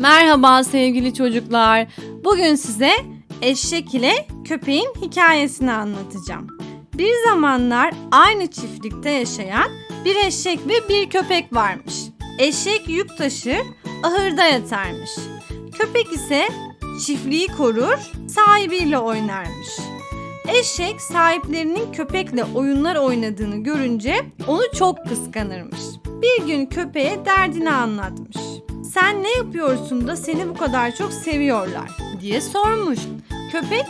Merhaba sevgili çocuklar. Bugün size eşek ile köpeğin hikayesini anlatacağım. Bir zamanlar aynı çiftlikte yaşayan bir eşek ve bir köpek varmış. Eşek yük taşır, ahırda yatarmış. Köpek ise çiftliği korur, sahibiyle oynarmış. Eşek sahiplerinin köpekle oyunlar oynadığını görünce onu çok kıskanırmış. Bir gün köpeğe derdini anlatmış. Sen ne yapıyorsun da seni bu kadar çok seviyorlar diye sormuş. Köpek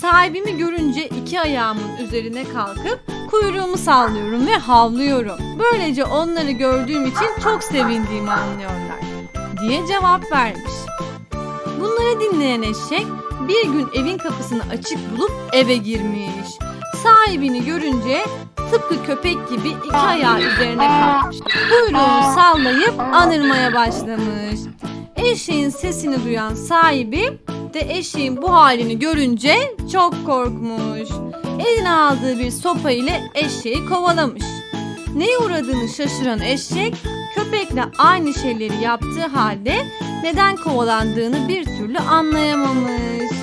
sahibimi görünce iki ayağımın üzerine kalkıp kuyruğumu sallıyorum ve havlıyorum. Böylece onları gördüğüm için çok sevindiğimi anlıyorlar diye cevap vermiş. Bunları dinleyen eşek bir gün evin kapısını açık bulup eve girmiş. Sahibini görünce tıpkı köpek gibi iki ayağı üzerine kalkmış. Kuyruğunu sallayıp anırmaya başlamış. Eşeğin sesini duyan sahibi de eşeğin bu halini görünce çok korkmuş. Eline aldığı bir sopa ile eşeği kovalamış. Neye uğradığını şaşıran eşek köpekle aynı şeyleri yaptığı halde neden kovalandığını bir türlü anlayamamış.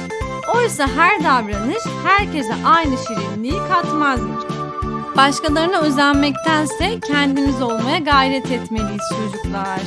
Oysa her davranış herkese aynı şirinliği katmazmış. Başkalarına özenmektense kendimiz olmaya gayret etmeliyiz çocuklar.